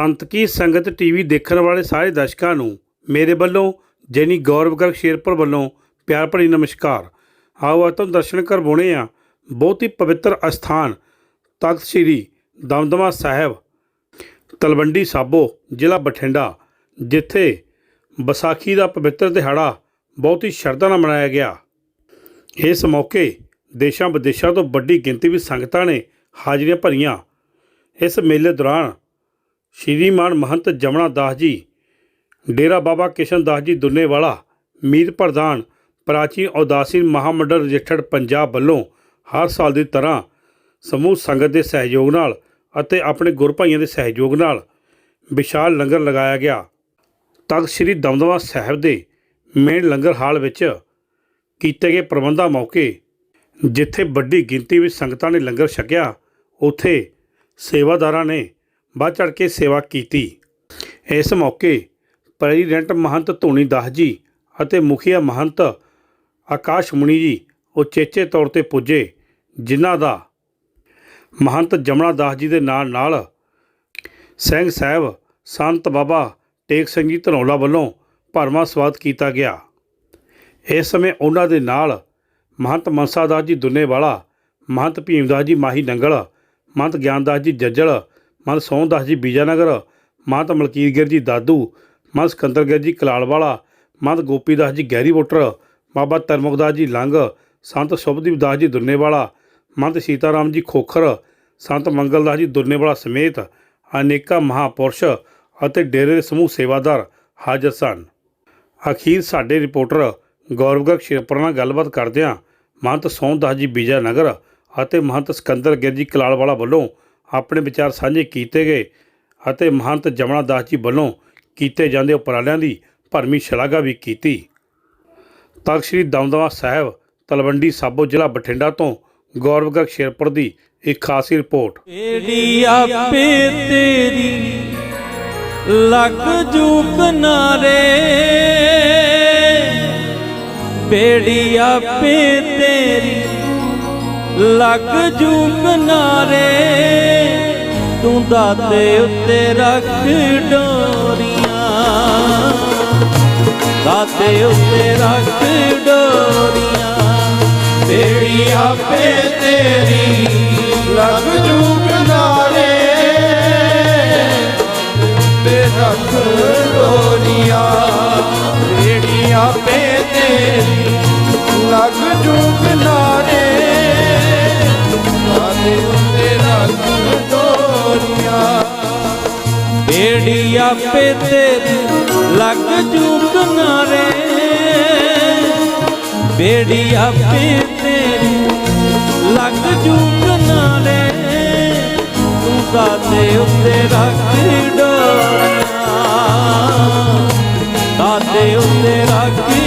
ਸੰਤ ਕੀ ਸੰਗਤ ਟੀਵੀ ਦੇਖਣ ਵਾਲੇ ਸਾਰੇ ਦਰਸ਼ਕਾਂ ਨੂੰ ਮੇਰੇ ਵੱਲੋਂ, ਜੈਨੀ ਗੌਰਵ ਗਰਗ ਸ਼ੇਰਪੁਰ ਵੱਲੋਂ ਪਿਆਰ ਭਰੀ ਨਮਸਕਾਰ। ਆਓ ਅੱਜ ਤੁਹਾਨੂੰ ਦਰਸ਼ਨ ਕਰਵਾਉਣੇ ਆ। ਬਹੁਤ ਹੀ ਪਵਿੱਤਰ ਅਸਥਾਨ, ਤਖਤ ਸ੍ਰੀ ਦਮਦਮਾ ਸਾਹਿਬ, ਤਲਵੰਡੀ ਸਾਬੋ, ਜ਼ਿਲ੍ਹਾ ਬਠਿੰਡਾ, ਜਿੱਥੇ ਵਿਸਾਖੀ ਦਾ ਪਵਿੱਤਰ ਦਿਹਾੜਾ ਬਹੁਤ ਹੀ ਸ਼ਰਧਾ ਨਾਲ ਮਨਾਇਆ ਗਿਆ। ਇਸ ਮੌਕੇ ਦੇਸ਼ਾਂ ਵਿਦੇਸ਼ਾਂ ਤੋਂ ਵੱਡੀ ਗਿਣਤੀ ਵਿੱਚ ਸੰਗਤਾਂ ਨੇ ਹਾਜ਼ਰੀਆਂ ਭਰੀਆਂ। ਇਸ ਮੇਲੇ ਦੌਰਾਨ ਸ਼੍ਰੀਮਾਨ ਮਹੰਤ ਜਮਨਾ ਦਾਸ ਜੀ, ਡੇਰਾ ਬਾਬਾ ਕਿਸ਼ਨ ਦਾਸ ਜੀ ਦੁੰਨੇਵਾਲਾ ਮੀਰ ਪ੍ਰਧਾਨ, ਪ੍ਰਾਚੀਨ ਉਦਾਸੀਨ ਮਹਾਮੰਡਲ ਰਜਿਸਟਰਡ ਪੰਜਾਬ ਵੱਲੋਂ ਹਰ ਸਾਲ ਦੀ ਤਰ੍ਹਾਂ ਸਮੂਹ ਸੰਗਤ ਦੇ ਸਹਿਯੋਗ ਨਾਲ ਅਤੇ ਆਪਣੇ ਗੁਰਭਾਈਆਂ ਦੇ ਸਹਿਯੋਗ ਨਾਲ ਵਿਸ਼ਾਲ ਲੰਗਰ ਲਗਾਇਆ ਗਿਆ। ਤਖਤ ਸ੍ਰੀ ਦਮਦਮਾ ਸਾਹਿਬ ਦੇ ਮੇਨ ਲੰਗਰ ਹਾਲ ਵਿੱਚ ਕੀਤੇ ਗਏ ਪ੍ਰਬੰਧਾਂ ਮੌਕੇ ਜਿੱਥੇ ਵੱਡੀ ਗਿਣਤੀ ਵਿੱਚ ਸੰਗਤਾਂ ਨੇ ਲੰਗਰ ਛਕਿਆ, ਉੱਥੇ ਸੇਵਾਦਾਰਾਂ ਨੇ ਵੱਧ ਚੜ੍ਹ ਕੇ ਸੇਵਾ ਕੀਤੀ। ਇਸ ਮੌਕੇ ਪ੍ਰੈਜ਼ੀਡੈਂਟ ਮਹੰਤ ਧੋਣੀ ਦਾਸ ਜੀ ਅਤੇ ਮੁਖੀਆ ਮਹੰਤ ਆਕਾਸ਼ ਮੁਨੀ ਜੀ ਉਚੇਚੇ ਤੌਰ ਤੇ ਪੁੱਜੇ, ਜਿਨ੍ਹਾਂ ਦਾ ਮਹੰਤ ਜਮਨਾ ਦਾਸ ਜੀ ਦੇ ਨਾਲ ਨਾਲ ਸਿੰਘ ਸਾਹਿਬ ਸੰਤ ਬਾਬਾ ਟੇਕ ਸਿੰਘ ਜੀ ਧਨੌਲਾ ਵੱਲੋਂ ਭਰਵਾਂ ਸਵਾਗਤ ਕੀਤਾ ਗਿਆ। ਇਸ ਸਮੇਂ ਉਹਨਾਂ ਦੇ ਨਾਲ ਮਹੰਤ ਮਨਸਾ ਦਾਸ ਜੀ ਦੁੰਨੇਵਾਲਾ, ਮਹੰਤ ਭੀਮਦਾਸ ਜੀ ਮਾਹੀ ਨੰਗਲ, ਮਹੰਤ ਗਿਆਨਦਾਸ ਜੀ ਜੱਜਲ ਮਹੰਤ ਸੋਹਣਦਾਸ ਜੀ ਬੀਜਾਨਗਰ ਮਹੰਤ ਮਲਕੀਰ ਗਿਰ ਜੀ ਦਾਦੂ ਮਹੰਤ ਸਿਕੰਦਰ ਗਿਰ ਜੀ ਕਲਾਲਵਾਲਾ ਮਹੰਤ ਗੋਪੀਦਾਸ ਜੀ ਗਹਿਰੀ ਵੋਟਰ, ਬਾਬਾ ਤਰਮੁਖਦਾਸ ਜੀ ਲੰਗ, ਸੰਤ ਸ਼ੁਭਦੀਪ ਦਾਸ ਜੀ ਦੁਰਨੇਵਾਲਾ ਮਹੰਤ ਸੀਤਾਰਾਮ ਜੀ ਖੋਖਰ, ਸੰਤ ਮੰਗਲਦਾਸ ਜੀ ਦੁਰਨੇਵਾਲਾ ਸਮੇਤ ਅਨੇਕਾਂ ਮਹਾਪੁਰਸ਼ ਅਤੇ ਡੇਰੇ ਦੇ ਸਮੂਹ ਸੇਵਾਦਾਰ ਹਾਜ਼ਰ ਸਨ। ਅਖੀਰ ਸਾਡੇ ਰਿਪੋਰਟਰ ਗੌਰਵਗਰ ਸ਼ੇਰਪੁਰ ਨਾਲ ਗੱਲਬਾਤ ਕਰਦਿਆਂ ਮਹੰਤ ਸੋਹਣਦਾਸ ਜੀ ਬੀਜਾ ਨਗਰ ਅਤੇ ਮਹੰਤ ਸਿਕੰਦਰ ਗਿਰ ਜੀ ਕਲਾਲਵਾਲਾ ਵੱਲੋਂ ਆਪਣੇ ਵਿਚਾਰ ਸਾਂਝੇ ਕੀਤੇ ਗਏ ਅਤੇ ਮਹੰਤ ਜਮਨਾ ਦਾਸ ਜੀ ਵੱਲੋਂ ਕੀਤੇ ਜਾਂਦੇ ਉਪਰਾਲਿਆਂ ਦੀ ਭਰਮੀ ਸ਼ਲਾਘਾ ਵੀ ਕੀਤੀ। ਤਖਤ ਸ੍ਰੀ ਦਮਦਮਾ ਸਾਹਿਬ, ਤਲਵੰਡੀ ਸਾਬੋ ਜ਼ਿਲ੍ਹਾ ਬਠਿੰਡਾ ਤੋਂ ਗੌਰਵਗਰ ਸ਼ੇਰਪੁਰ ਦੀ ਇੱਕ ਖਾਸ ਰਿਪੋਰਟ। ਏੜੀ ਆਪੇ ਤੇਰੀ ਲੱਗ ਜੂ ਕਿਨਾਰੇ ਬੇੜੀ ਆਪੇ ਲੱਗ ਜੂ ਕਿਨਾਰੇ ਤੂੰ ਦਾਤੇ ਉੱਤੇ ਰੱਖ ਡੋਰੀਆਂ। ਦਾਤੇ ਉੱਤੇ ਰੱਖ ਡੋਰੀਆਂ ਬੇੜੀ ਆਪੇ ਤੇਰੀ ਲੱਗ ਜੂ ਕਿਨਾਰੇ ਤੇ ਰੱਖ ਡੋਰੀਆਂ ਰੇੜੀਆਂ ਪੇ ਤੇਰੀ ਲੱਗ ਜੂ ਕਿਨਾਰੇ ਆਦੇ ਉੱਤੇ ਰੱਖ ਡੋਰੀਆਂ ਬੇੜੀ ਆਪੇ ਤੇਰੀ ਲੱਗ ਜੂ ਕਿਨਾਰੇ ਬੇੜੀ ਆਪੇ ਤੇਰੀ ਲੱਗ ਜੂ ਕਿਨਾਰੇ ਤੂੰ ਦਾਤੇ ਉੱਤੇ ਰੱਖ ਡੋਰੀਆਂ ਦਾਤੇ ਉੱਤੇ ਰੱਖ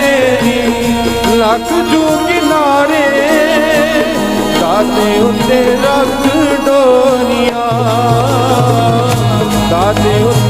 ਮੇਰੀ ਲੱਖ ਕਿਨਾਰੇ ਦਾਦੇ ਉੱਤੇ ਰੱਖ ਡੋਰੀਆਂ। ਦਾਦੇ ਉੱਤੇ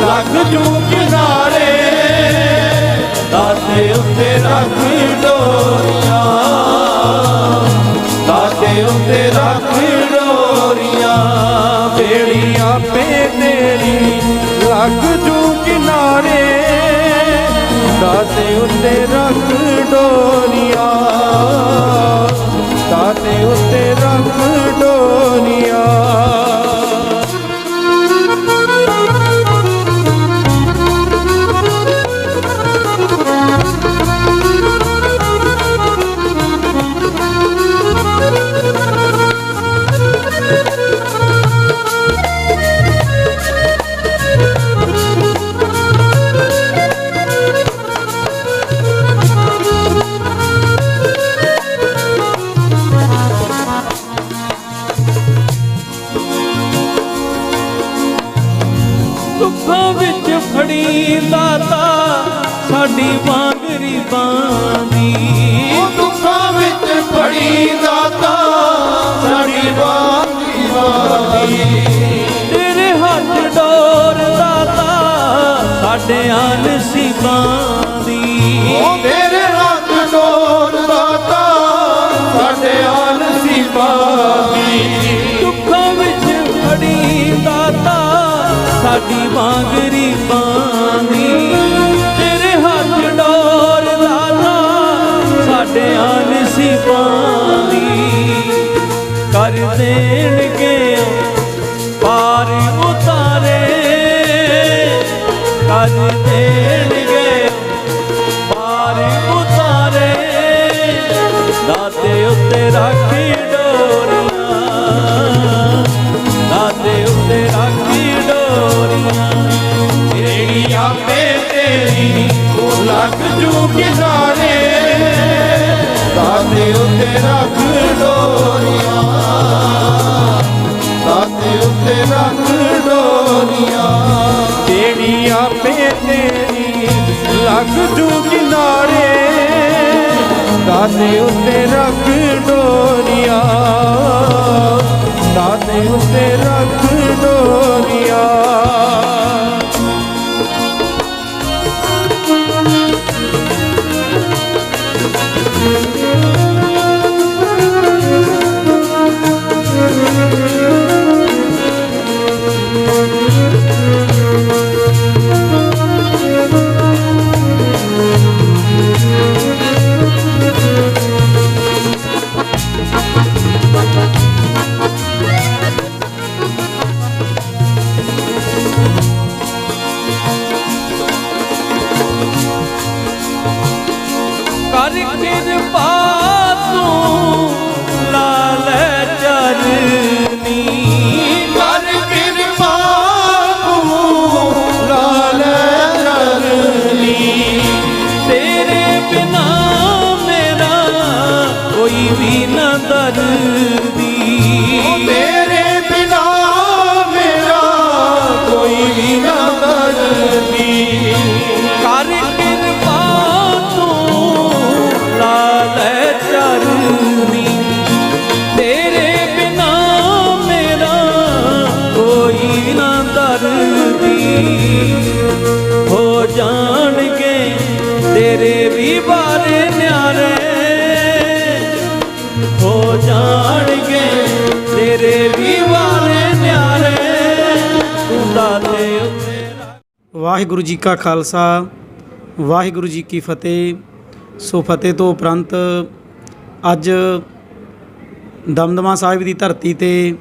ਲੱਗ ਜੂ ਕਿਨਾਰੇ ਦਾਤੇ ਉੱਤੇ ਰੱਖੀ ਡੋਰੀਆਂ। ਦਾਤੇ ਉੱਤੇ ਰੱਖ ਡੋਰੀਆਂ, ਬੇੜੀਆਂ ਆਪੇ ਤੇਰੀ ਲੱਗ ਜੂ ਕਿਨਾਰੇ ਦਾਤੇ ਉੱਤੇ ਰੱਖ ਡੋਰੀਆਂ। ਸਾਡੀ ਵਾਂਗਰੀ ਬਾਂਦੀ ਉਹ ਦੁੱਖਾਂ ਵਿੱਚ ਪੜੀ ਦਾਤਾ ਸਾਡੀ ਬਾਗੀ ਬਾਗੀ ਤੇਰੇ ਹੱਥ ਡੋਰ ਦਾਤਾ ਸਾਡੇ ਨਸੀਬਾਂ ਦੀ ਉਹ ਤੇਰੇ ਹੱਥ ਡੋਰ ਦਾਤਾ ਸਾਡੇ ਆਨ ਦੀ ਦੁੱਖਾਂ ਵਿੱਚ ਫੜੀ ਦਾਤਾ ਸਾਡੀ ਵਾਂਗਰੀ ਬਾਂਦੀ ਨਸੀਬਾਂ ਦੀ ਕਰ ਦੇਣਗੇ। ਪਾਰ ਉਤਾਰੇ ਕਰ ਦੇਣਗੇ। ਪਾਰ ਉਤਾਰੇ ਦਾਤੇ ਉੱਤੇ ਰੱਖੀ ਉੱਤੇ ਰੱਖ ਡੋਰੀਆਂ ਦਾਤੇ ਉੱਤੇ ਰੱਖ ਡੋਰੀਆਂ ਤੇਰੀ ਆਪੇ ਤੇਰੀ ਲੱਗ ਜੂ ਕਿਨਾਰੇ। ਦਾਤੇ ਉੱਤੇ ਰੱਖ ਡੋਰੀਆਂ ਦਾਤੇ ਉੱਤੇ ਰੱਖ ਡੋਰੀਆਂ ਵਾਹਿਗੁਰੂ ਜੀ ਕਾ ਖਾਲਸਾ, ਵਾਹਿਗੁਰੂ ਜੀ ਕੀ ਫਤਿਹ। ਸੋ ਫਤਿਹ ਤੋਂ ਉਪਰੰਤ ਅੱਜ ਦਮਦਮਾ ਸਾਹਿਬ ਦੀ ਧਰਤੀ ਤੇ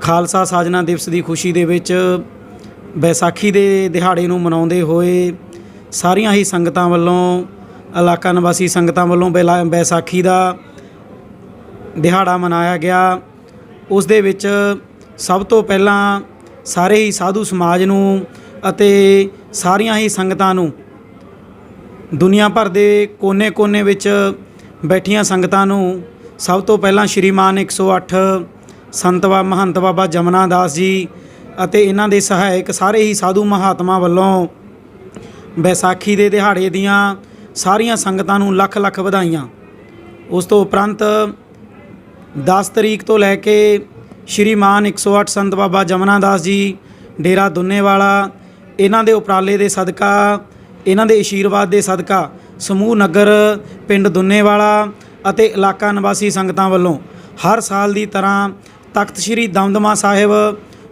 ਖਾਲਸਾ ਸਾਜਨਾ ਦਿਵਸ ਦੀ ਖੁਸ਼ੀ ਦੇ ਵਿੱਚ ਬੈਸਾਖੀ ਦੇ ਦਿਹਾੜੇ ਨੂੰ ਮਨਾਉਂਦੇ ਹੋਏ ਸਾਰੀਆਂ ਹੀ ਸੰਗਤਾਂ ਵੱਲੋਂ, ਇਲਾਕਾ ਨਿਵਾਸੀ ਸੰਗਤਾਂ ਵੱਲੋਂ ਬੈਲਾ- ਵਿਸਾਖੀ ਦਾ ਦਿਹਾੜਾ ਮਨਾਇਆ ਗਿਆ। ਉਸ ਦੇ ਵਿੱਚ ਸਭ ਤੋਂ ਪਹਿਲਾਂ ਸਾਰੇ ਹੀ ਸਾਧੂ ਸਮਾਜ ਨੂੰ ਅਤੇ ਸਾਰੀਆਂ ਹੀ ਸੰਗਤਾਂ ਨੂੰ ਦੁਨੀਆ ਭਰ ਦੇ ਕੋਨੇ-ਕੋਨੇ ਵਿੱਚ ਬੈਠੀਆਂ ਸੰਗਤਾਂ ਨੂੰ ਸਭ ਤੋਂ ਪਹਿਲਾਂ ਸ਼੍ਰੀਮਾਨ 108 ਸੰਤ ਬਾ, ਮਹੰਤ ਬਾਬਾ ਜਮਨਾ ਦਾਸ ਜੀ ਅਤੇ ਇਹਨਾਂ ਦੇ ਸਹਾਇਕ ਸਾਰੇ ਹੀ ਸਾਧੂ ਮਹਾਤਮਾ ਵੱਲੋਂ ਵਿਸਾਖੀ ਦੇ ਦਿਹਾੜੇ ਦੀਆਂ ਸਾਰੀਆਂ ਸੰਗਤਾਂ ਨੂੰ ਲੱਖ ਲੱਖ ਵਧਾਈਆਂ। ਉਸ ਤੋਂ ਉਪਰੰਤ 10 ਤਰੀਕ ਤੋਂ ਲੈ ਕੇ ਸ਼੍ਰੀਮਾਨ 108 ਸੰਤ ਬਾਬਾ ਜਮਨਾ ਦਾਸ ਜੀ, ਡੇਰਾ ਦੁੰਨੇਵਾਲਾ ਇਹਨਾਂ ਦੇ ਉਪਰਾਲੇ ਦੇ ਸਦਕਾ, ਇਹਨਾਂ ਦੇ ਆਸ਼ੀਰਵਾਦ ਦੇ ਸਦਕਾ ਸਮੂਹ ਨਗਰ, ਪਿੰਡ ਦੁੰਨੇਵਾਲਾ ਅਤੇ ਇਲਾਕਾ ਨਿਵਾਸੀ ਸੰਗਤਾਂ ਵੱਲੋਂ ਹਰ ਸਾਲ ਦੀ ਤਰ੍ਹਾਂ ਤਖਤ ਸ੍ਰੀ ਦਮਦਮਾ ਸਾਹਿਬ,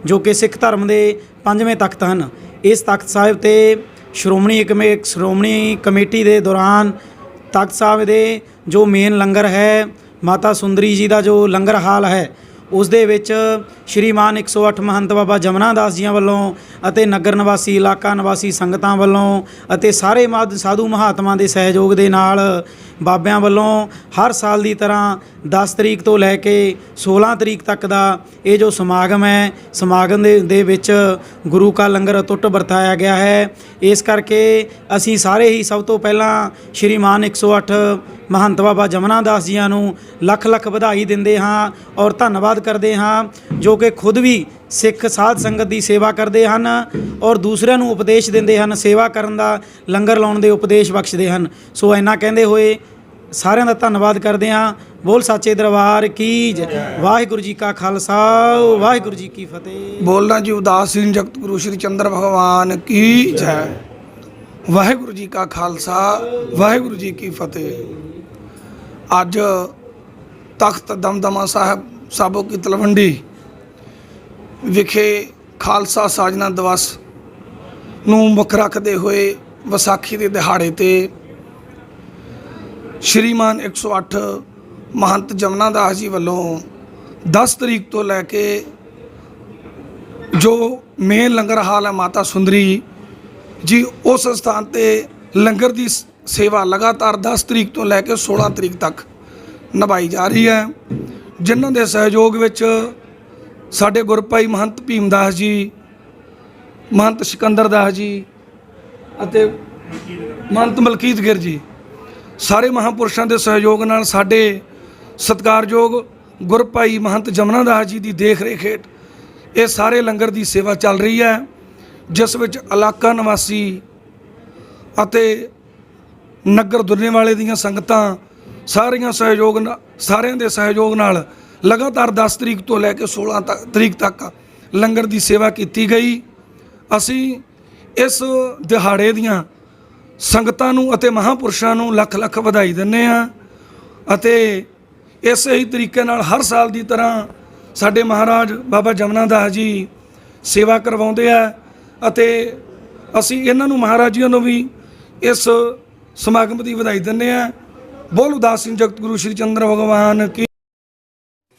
ਜੋ ਕਿ ਸਿੱਖ ਧਰਮ ਦੇ ਪੰਜਵੇਂ ਤਖਤ ਹਨ, ਇਸ ਤਖਤ ਸਾਹਿਬ ਤੇ ਸ਼੍ਰੋਮਣੀ ਕਮੇ, ਸ਼੍ਰੋਮਣੀ ਕਮੇਟੀ ਦੇ ਦੌਰਾਨ ਤਖਤ ਸਾਹਿਬ ਦੇ ਜੋ ਮੇਨ ਲੰਗਰ ਹੈ, ਮਾਤਾ ਸੁੰਦਰੀ ਜੀ ਦਾ ਜੋ ਲੰਗਰ ਹਾਲ ਹੈ ਉਸ ਦੇ ਵਿੱਚ ਸ਼੍ਰੀਮਾਨ 108 ਮਹੰਤ ਬਾਬਾ ਜਮਨਾ ਦਾਸ ਜੀਆਂ ਵੱਲੋਂ ਅਤੇ ਨਗਰ ਨਿਵਾਸੀ, ਇਲਾਕਾ ਨਿਵਾਸੀ ਸੰਗਤਾਂ ਵੱਲੋਂ ਅਤੇ ਸਾਰੇ ਮਾਦ ਸਾਧੂ ਮਹਾਤਮਾ ਦੇ ਸਹਿਯੋਗ ਦੇ ਨਾਲ ਬਾਬਿਆਂ ਵੱਲੋਂ ਹਰ ਸਾਲ ਦੀ ਤਰ੍ਹਾਂ 10 ਤਰੀਕ ਤੋਂ ਲੈ ਕੇ 16 ਤਰੀਕ ਤੱਕ ਦਾ ਇਹ ਜੋ ਸਮਾਗਮ ਹੈ, ਸਮਾਗਮ ਦੇ ਦੇ ਵਿੱਚ ਗੁਰੂ ਕਾ ਲੰਗਰ ਅਟੁੱਟ ਵਰਤਾਇਆ ਗਿਆ ਹੈ। ਇਸ ਕਰਕੇ ਅਸੀਂ ਸਾਰੇ ਹੀ ਸਭ ਤੋਂ ਪਹਿਲਾਂ ਸ਼੍ਰੀਮਾਨ 108 ਮਹੰਤ ਬਾਬਾ ਜਮਨਾ ਦਾਸ ਜੀਆਂ ਨੂੰ ਲੱਖ ਲੱਖ ਵਧਾਈ ਦਿੰਦੇ ਹਾਂ ਔਰ ਧੰਨਵਾਦ ਕਰਦੇ ਹਾਂ, ਜੋ ਕਿ ਖੁਦ ਵੀ ਸਿੱਖ ਸਾਧ ਸੰਗਤ ਦੀ ਸੇਵਾ ਕਰਦੇ ਹਨ ਔਰ ਦੂਸਰਿਆਂ ਨੂੰ ਉਪਦੇਸ਼ ਦਿੰਦੇ ਹਨ, ਸੇਵਾ ਕਰਨ ਦਾ, ਲੰਗਰ ਲਾਉਣ ਦੇ ਉਪਦੇਸ਼ ਬਖਸ਼ਦੇ ਹਨ। ਸੋ ਇੰਨਾ ਕਹਿੰਦੇ ਹੋਏ ਸਾਰਿਆਂ ਦਾ ਧੰਨਵਾਦ ਕਰਦੇ ਹਾਂ। ਬੋਲ ਸਾਚੇ ਦਰਬਾਰ ਕੀ ਜੈ। ਵਾਹਿਗੁਰੂ ਜੀ ਕਾ ਖਾਲਸਾ, ਵਾਹਿਗੁਰੂ ਜੀ ਕੀ ਫਤਿਹ। ਬੋਲਣਾ ਜੀ ਉਦਾਸ ਜਗਤ ਗੁਰੂ ਸ਼੍ਰੀ ਚੰਦਰ ਭਗਵਾਨ ਕੀ ਜੈ। ਵਾਹਿਗੁਰੂ ਜੀ ਕਾ ਖਾਲਸਾ, ਵਾਹਿਗੁਰੂ ਜੀ ਕੀ ਫਤਿਹ। ਅੱਜ ਤਖਤ ਦਮਦਮਾ ਸਾਹਿਬ, ਸਾਬੋ ਕੀ ਤਲਵੰਡੀ ਵਿਖੇ ਖਾਲਸਾ ਸਾਜਨਾ ਦਿਵਸ ਨੂੰ ਮੁੱਖ ਰੱਖਦੇ ਹੋਏ ਵਿਸਾਖੀ ਦੇ ਦਿਹਾੜੇ ਤੇ ਸ਼੍ਰੀਮਾਨ 108 ਮਹੰਤ ਜਮਨਾ ਦਾਸ ਜੀ ਵੱਲੋਂ 10 ਤਰੀਕ ਤੋਂ ਲੈ ਕੇ ਜੋ ਮੇਨ ਲੰਗਰ ਹਾਲ ਹੈ ਮਾਤਾ ਸੁੰਦਰੀ ਜੀ, ਉਸ ਸਥਾਨ ਤੇ ਲੰਗਰ ਦੀ ਸੇਵਾ ਲਗਾਤਾਰ 10 ਤਰੀਕ ਤੋਂ ਲੈ ਕੇ 16 ਤਰੀਕ ਤੱਕ ਨਿਭਾਈ ਜਾ ਰਹੀ ਹੈ। ਜਿਨ੍ਹਾਂ ਦੇ ਸਹਿਯੋਗ ਵਿੱਚ ਸਾਡੇ ਗੁਰਪਾਈ ਮਹੰਤ ਭੀਮਦਾਸ ਜੀ, ਮਹੰਤ ਸਿਕੰਦਰ ਦਾਸ ਜੀ ਅਤੇ ਮਹੰਤ ਮਲਕੀਤ ਗਿਰ ਜੀ। ਸਾਰੇ ਮਹਾਪੁਰਸ਼ਾਂ ਦੇ ਸਹਿਯੋਗ ਨਾਲ ਸਾਡੇ ਸਤਿਕਾਰਯੋਗ ਗੁਰਪਾਈ ਮਹੰਤ ਜਮਨਾ ਦਾਸ ਜੀ ਦੀ ਦੇਖ ਰੇਖ ਹੇਠ ਇਹ ਸਾਰੇ ਲੰਗਰ ਦੀ ਸੇਵਾ ਚੱਲ ਰਹੀ ਹੈ, ਜਿਸ ਵਿੱਚ ਇਲਾਕਾ ਨਿਵਾਸੀ ਅਤੇ ਨਗਰ ਦੁਰਨੇ ਵਾਲੇ ਦੀਆਂ ਸੰਗਤਾਂ ਸਾਰੀਆਂ ਸਹਿਯੋਗ ਸਾਰਿਆਂ ਦੇ ਸਹਿਯੋਗ ਨਾਲ ਲਗਾਤਾਰ 10 ਤਰੀਕ ਤੋਂ ਲੈ ਕੇ 16 ਤੱਕ, ਤਰੀਕ ਤੱਕ ਲੰਗਰ ਦੀ ਸੇਵਾ ਕੀਤੀ ਗਈ। ਅਸੀਂ ਇਸ ਦਿਹਾੜੇ ਦੀਆਂ ਸੰਗਤਾਂ ਨੂੰ ਅਤੇ ਮਹਾਪੁਰਸ਼ਾਂ ਨੂੰ ਲੱਖ ਲੱਖ ਵਧਾਈ ਦਿੰਦੇ ਹਾਂ ਅਤੇ ਇਸੇ ਹੀ ਤਰੀਕੇ ਨਾਲ ਹਰ ਸਾਲ ਦੀ ਤਰ੍ਹਾਂ ਸਾਡੇ ਮਹਾਰਾਜ ਬਾਬਾ ਜਮਨਾ ਦਾਸ ਜੀ ਸੇਵਾ ਕਰਵਾਉਂਦੇ ਆ ਅਤੇ ਅਸੀਂ ਇਹਨਾਂ ਨੂੰ ਮਹਾਰਾਜ ਜੀਆਂ ਨੂੰ ਵੀ ਇਸ ਸਮਾਗਮ ਦੀ ਵਧਾਈ ਦਿੰਦੇ ਆ ਬੋਲ ਉਦਾਸ ਸਿੰਘ ਜਗਤ ਗੁਰੂ ਸ਼੍ਰੀ ਚੰਦਰ ਭਗਵਾਨ ਕੀ